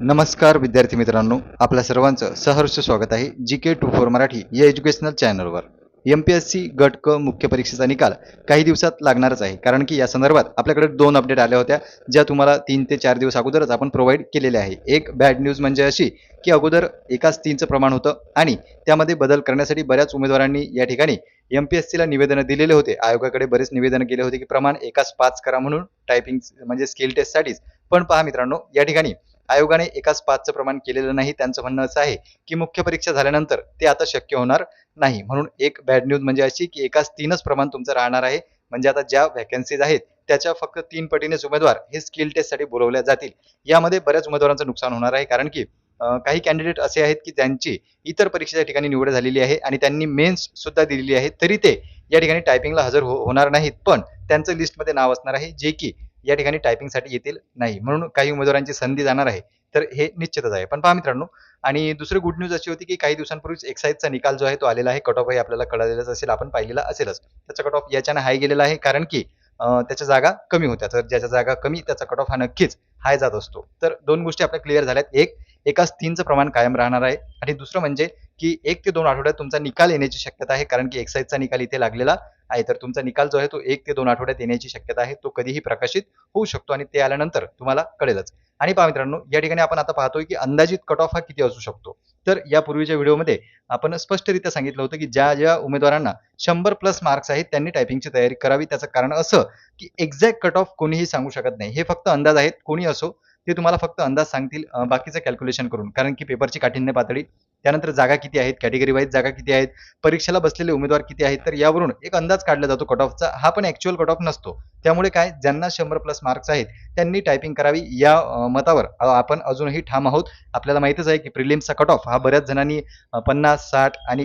नमस्कार विद्यार्थी मित्रांनो आपल्या सर्वांचं सहर्ष स्वागत आहे G K two four Marathi या एज्युकेशनल चॅनलवर एम पी एस सी गट क मुख्य परीक्षेचा निकाल काही दिवसात लागणारच आहे कारण की या संदर्भात आपल्याकडे दोन अपडेट आल्या होत्या ज्या तुम्हाला तीन ते चार दिवस अगोदरच आपण प्रोव्हाइड केलेल्या आहे. एक बॅड न्यूज म्हणजे अशी की अगोदर एकाच तीनचं प्रमाण होतं आणि त्यामध्ये बदल करण्यासाठी बऱ्याच उमेदवारांनी या ठिकाणी एम पी एस सीला निवेदनं दिलेले होते. आयोगाकडे बरेच निवेदन केले होते की प्रमाण एकाच पाच करा म्हणून टायपिंग म्हणजे स्किल टेस्टसाठीच पण पहा मित्रांनो या ठिकाणी आयोगाने एकाच पाचचं प्रमाण केलेलं नाही त्यांचं म्हणणं असं आहे की मुख्य परीक्षा झाल्यानंतर ते आता शक्य होणार नाही. म्हणून एक बॅड न्यूज म्हणजे अशी की एकाच तीनच प्रमाण तुमचं राहणार आहे. म्हणजे आता ज्या व्हॅकन्सीज आहेत त्याच्या फक्त तीन पटीनेच उमेदवार हे स्किल टेस्टसाठी बोलवल्या जातील. यामध्ये बऱ्याच उमेदवारांचं नुकसान होणार आहे कारण की काही कॅन्डिडेट असे आहेत की त्यांची इतर परीक्षेच्या ठिकाणी निवड झालेली आहे आणि त्यांनी मेन्स सुद्धा दिलेली आहे तरी ते या ठिकाणी टायपिंगला हजर हो होणार नाहीत. पण त्यांचं लिस्टमध्ये नाव असणार आहे जे की या ठिकाणी टायपिंगसाठी येतील नाही. म्हणून काही उमेदवारांची संधी जाणार आहे. तर हे निश्चितच आहे. पण पहा मित्रांनो आणि दुसरी गुड न्यूज अशी होती की काही दिवसांपूर्वीच एक्साईजचा निकाल जो आहे तो आलेला आहे. कट ऑफही आपल्याला कळालेलाच असेल. आपण पाहिलेला असेलच. त्याचा कट ऑफ याच्यानं हाय गेलेला आहे. कारण की त्याच्या जागा कमी होत्या. तर ज्याच्या जागा कमी त्याचा कट ऑफ हा नक्कीच हाय जात असतो. तर दोन गोष्टी आपल्या क्लिअर झाल्यात. एक एकाच तीनचं प्रमाण कायम राहणार आहे. आणि दुसरं म्हणजे की एक ते दोन आठवड्यात तुमचा निकाल येण्याची शक्यता आहे कारण की एक्साईजचा निकाल इथे लागलेला आहे. तर तुमचा निकाल जो आहे तो एक ते दोन आठवड्यात येण्याची शक्यता आहे. तो कधीही प्रकाशित होऊ शकतो आणि ते आल्यानंतर तुम्हाला कळेलच. आणि पहा मित्रांनो या ठिकाणी आपण आता पाहतोय की अंदाजित कट ऑफ हा किती असू शकतो? तर यापूर्वीच्या व्हिडिओमध्ये आपण स्पष्टरित्या सांगितलं होतं की ज्या ज्या उमेदवारांना शंभर प्लस मार्क्स आहेत त्यांनी टायपिंगची तयारी करावी. त्याचं कारण असं की एक्झॅक्ट कट ऑफ कोणीही सांगू शकत नाही. हे फक्त अंदाज आहेत कोणी असो ते तुम्हाला फक्त अंदाज सांगतील बाकीचं कॅल्क्युलेशन करून. कारण की पेपरची काठिण्य पातळी त्यानंतर जागा किती आहेत कॅटेगरी वाईज जागा किती आहेत परीक्षेला बसलेले उमेदवार किती आहेत तर यावरून एक अंदाज काढला जातो कट ऑफचा हा पण ऍक्च्युअल कट ऑफ नसतो. त्यामुळे काय ज्यांना शंभर प्लस मार्क्स आहेत त्यांनी टायपिंग करावी या मतावर. आपण अजूनही ठाम आहोत. आपल्याला माहितच आहे की प्रिलिम्सचा कट ऑफ हा बऱ्याच जणांनी पन्नास साठ आणि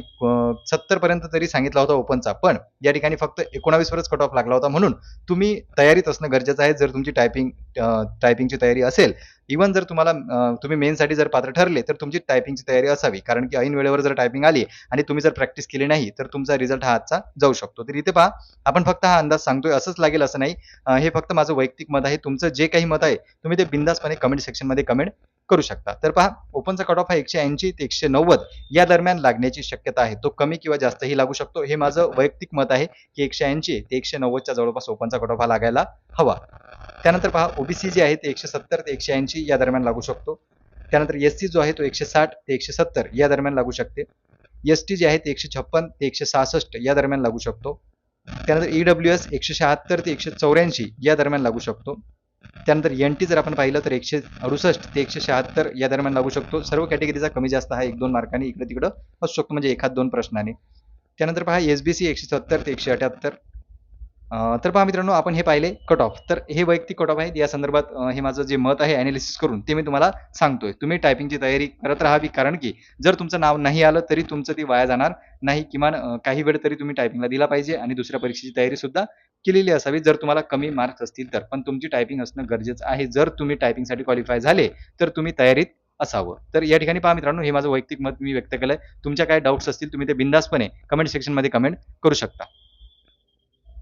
सत्तर पर्यंत तरी सांगितला होता ओपनचा पण या ठिकाणी फक्त एकोणावीसवरच कट ऑफ लागला होता म्हणून तुम्ही तयारीत असणं गरजेचं आहे. जर तुमची टायपिंग टायपिंगची तयारी असेल इव्हन जर तुम्हाला तुम्ही मेनसाठी जर पात्र ठरले तर तुमची टायपिंगची तयारी असावी. कारण की ऐन वेळेवर जर टायपिंग आली आणि तुम्ही जर प्रॅक्टिस केली नाही तर तुमचा रिझल्ट हा आजचा जाऊ शकतो. तर इथे पहा आपण फक्त हा अंदाज सांगतोय असंच लागेल असं नाही. हे फक्त माझं वैयक्तिक मत आहे. तुमचं जे काही मत आहे तुम्ही ते बिंदासपणे कमेंट सेक्शनमध्ये कमेंट करू शकता. तर पहा ओपनचा कट ऑफ हा एकशे ऐंशी ते एकशे नव्वद या दरम्यान लागण्याची शक्यता आहे. तो कमी किंवा जास्तही लागू शकतो. हे माझं वैयक्तिक मत आहे की एकशे ऐंशी ते एकशे नव्वदच्या जवळपास ओपनचा कट ऑफ हा लागायला हवा. त्यानंतर पहा ओबीसी जे आहे ते एकशे सत्तर ते एकशे ऐंशी या दरम्यान लागू शकतो. त्यानंतर एस सी जो आहे तो एकशे साठ ते एकशे सत्तर या दरम्यान लागू शकते. एस टी जे आहे ते एकशे छप्पन ते एकशे सहासष्ट या दरम्यान लागू शकतो. त्यानंतर ईडब्ल्यू एस एकशे शहात्तर ते एकशे चौऱ्याऐंशी या दरम्यान लागू शकतो. त्यानंतर एन टी जर आपण पाहिलं तर एकशे अडुसष्ट ते एकशे शहात्तर या दरम्यान लागू शकतो. सर्व कॅटेगरीचा कमी जास्त हा एक दोन मार्काने इकडे तिकडं असू शकतो म्हणजे एखाद दोन प्रश्नाने. त्यानंतर पहा एस बी सी एकशे सत्तर ते एकशे अठ्याहत्तर. तर पहा मित्रांनो आपण हे पाहिले कट ऑफ तर हे वैयक्तिक कट ऑफ आहेत. या संदर्भात हे माझं जे मत आहे अनालिसिस करून ते मी तुम्हाला सांगतोय. तुम्ही टायपिंगची तयारी करत राहावी कारण की जर तुमचं नाव नाही आलं तरी तुमचं ती वाया जाणार नाही. किमान काही वेळ तरी तुम्ही टायपिंगला दिला पाहिजे आणि दुसऱ्या परीक्षेची तयारी सुद्धा केलेली असावी. जर तुम्हाला कमी मार्क्स असतील तर. पण तुमची टायपिंग असणं गरजेचं आहे. जर तुम्ही टायपिंगसाठी क्वालिफाय झाले तर तुम्ही तयारीत असावं. तर या ठिकाणी पहा मित्रांनो हे माझं वैयक्तिक मत मी व्यक्त केलंय. तुमच्या काय डाऊट्स असतील तुम्ही ते बिंदासपणे कमेंट सेक्शनमध्ये कमेंट करू शकता.